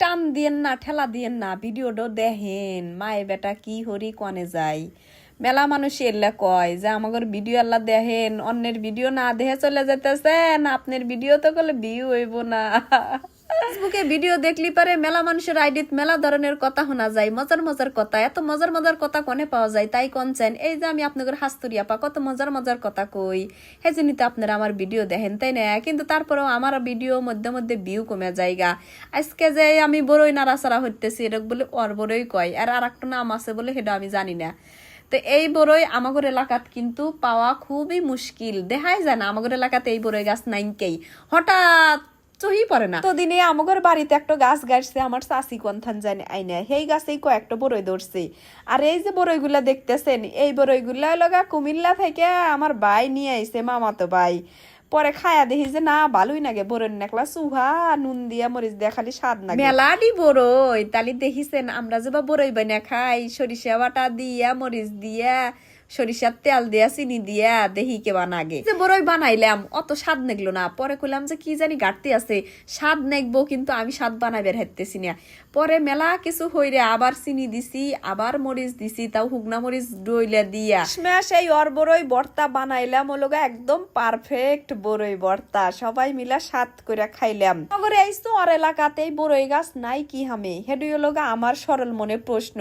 টান দিয়েন না, ঠেলা দিয়েন না ভিডিওটা দেখেন, মায়ে বেটা কি হরি কনে যাই মেলা মানুষ এল্লা কয় যে আমাদের ভিডিও আল্লাহ দেখেন, অন্যের ভিডিও না দেখে চলে যেতেছেন আপনার ভিডিও তো করলে বিউ হইব না। ফেসবুকে ভিডিও দেখলি পারে মেলা মানুষের আইডিত মেলা ধরনের কথা শোনা যায়, মজার মজার কথা। এত মজার মজার কথা কনে পাওয়া যায় তাই কনছেন এই যে আমি আপনাদের হাস্তুরি আপা, কত মজার মজার কথা কই। জন্য তো আপনারা আমার ভিডিও দেখেন, তাই না? কিন্তু তারপরেও আমার ভিডিও মধ্যে মধ্যে ভিউ কমে যায়গা আজকে যে আমি বড়ই নাড়াচাড়া হইতেছি এটা বলে অর বড়ই কয়, আর আর একটা নাম আছে বলে সেটা আমি জানি না। তো এই বড়ই আমাগর এলাকাত কিন্তু পাওয়া খুবই মুশকিল। দেখাই যায় না, আমাগর এলাকাতে এই বড়ই গাছ নাইনকেই। হঠাৎ চহি পড়ে না। তো দিনে আমাগর বাড়িতে একটা গাছ গাছছে আমার চাষি কন্থান জানে আইনা সেই গাছেই কয়েকটা বড়ই ধরছে। আর এই যে বড়ইগুলা দেখতেছেন এই বড়ইগুলা লগা কুমিল্লা থেকে আমার ভাই নিয়ে আইছে মামাতো ভাই। পরে খায়া দেখি যে না ভালোই নাগে বড়ের নেকলা সুহা নুন দিয়া মরিচ দিয়া খালি স্বাদ না মেলাডি বড়ই তালি দেখিছেন আমরা যে বা বড়ই বানা খাই সরিষা বাটা দিয়া মরিচ দিয়া সরিষার তেল দিয়া, চিনি দিয়া, দেহি কে বানাগে। যে বড়ই বানাইলাম, অত স্বাদ নেগলো না। পরে কইলাম যে কি জানি ঘাটতি আছে, স্বাদ নেগবো কিন্তু আমি স্বাদ বানাইবার হাঁটতেছি না। পরে মেলা কিছু হইরে আবার চিনি দিছি, আবার মরিচ দিছি, তাও হুগনা মরিচ ডইলা দিয়া। স্ম্যাশ এই অর বড়ই ভর্তা বানাইলাম ওলোগা একদম পারফেক্ট বড়ই ভর্তা সবাই মিলা সাত করে খাইলাম। নগরে আইস তো আর এলাকাতেই বড়ই গাছ নাই কি হামে? হেডুই লগা আমার সরল মনে প্রশ্ন।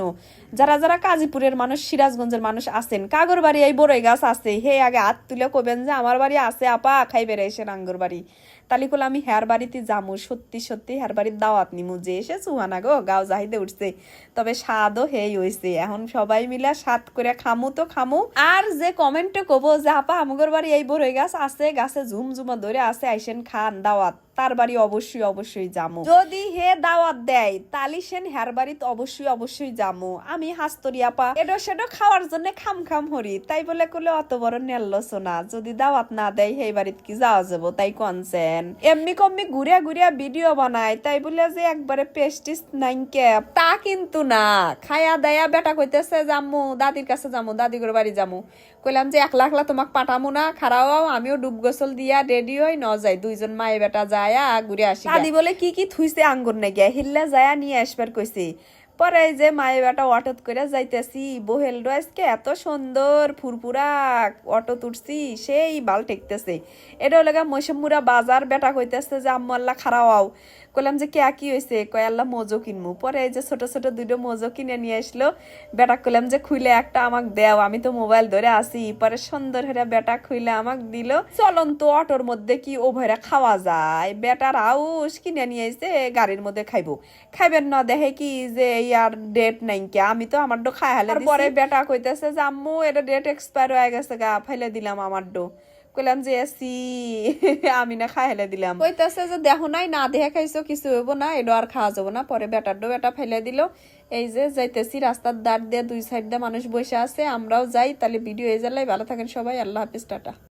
যারা যারা কাজীপুরের মানুষ, সিরাজগঞ্জের মানুষ আছেন, কাগর বাড়ি এই বড়ই গাছ আছে? হে আগে হাত তুলে কবেন যে, আমার বাড়ি আছে, আপা খাই বেড়াইছেন আঙ্গুর বাড়ি। তালি আমি হেয়ার বাড়িতে যামু, সত্যি সত্যি হেয়ার বাড়ির দাওয়াত নিমু। যে এসে চুহানা গো, গাও জাহিদে উঠছে। তবে স্বাদও হেই হয়েছে এখন সবাই মিলে স্বাদ করে খামু তো খামু। আর যে কমেন্টে কব যে, আপা, আমগর বাড়ি এই বড় গাছ আছে, গাছে ঝুম ঝুমা ধরে আছে, আইসেন খান, দাওয়াত। তার বাড়ি অবশ্যই অবশ্যই যামু। যদি হে দাওয়াত দেয় তালি সেন হের বাড়িতে অবশ্যই অবশ্যই যামু। আমি হাস্তরি আপা। এডো সেডো খাওয়ার জন্য খাম খাম হরি। তাই বলে করলে অত বড় নেল্লছো না। যদি দাওয়াত না দেয় সেই বাড়িতে কি যাওয়া যাব? তাই কনসেন। এমনি কম্মি ঘুরিয়া ঘুরিয়া ভিডিও বানায়। তাই বলে যে একবারে পেস্টিস নাইনকে তা কিন্তু না। খায়া দায়া বেটা কইতেছে, যামু, দাদির কাছে যামু, দাদিগর বাড়ি যামু। কইলাম যে, একলা একলা তোমাক পাঠামু না খারাও আমিও ডুব গোসল দিয়া রেডি হই, ন যাই, দুইজন মায়ে বেটা যায়া। ঘুরে আসি দাদি বলে কি কি থুইছে আঙ্গুর নাকি হিল্লা যায়া নিয়ে আসবার কইছে। পরে যে মায়ে বেটা অটোত করে যাইতেছি বহেল আজকে এত সুন্দর ফুরফুরা অটো তুটছি সেই বাল ঠেকতেছে। এটা লেগে মৌসুমুরা বাজার বেটা কইতেছে যে, আম্মু আল্লাহ কইলাম যে কে কি হয়েছে কয়, আল্লাহ মজো কিনবো পরে এই যে ছোট ছোট দুটো মজো কিনে নিয়ে আসলো। বেটা কইলাম যে খুইলে একটা আমাক দেও, আমি তো মোবাইল ধরে আসি পরে সুন্দর হেরা বেটা খুইলে আমাক দিল। চলন্ত অটোর মধ্যে কি ওভারে খাওয়া যায়? বেটার আউস কিনে নিয়ে এসে গাড়ির মধ্যে খাইবো। খাইবেন না, দেখে কি যে ইয়ার ডেট নাই কে? আমি তো আমার ডো খাই হালে পরে বেটা কইতেছে যে আম্মু এটা ডেট এক্সপায়ার হয়ে গেছে গা, ফেলে দিলাম আমার ডো। কইলাম যে, এসি। আমি না খাই হেলে দিলাম। কইতাছে যে, দেখো নাই, না দেখে খাইছো, কিছু হইব না এটা আর খাওয়া যাব না। পরে বেটার ডো বেটা ফেলে দিল। এই যে, যাইতেছি রাস্তার দাঁড় দিয়ে দুই সাইড দিয়ে মানুষ বসে আছে, আমরাও যাই, তাহলে ভিডিও এই জেলায় ভালো থাকেন সবাই, আল্লাহ হাফিজ, টাটা।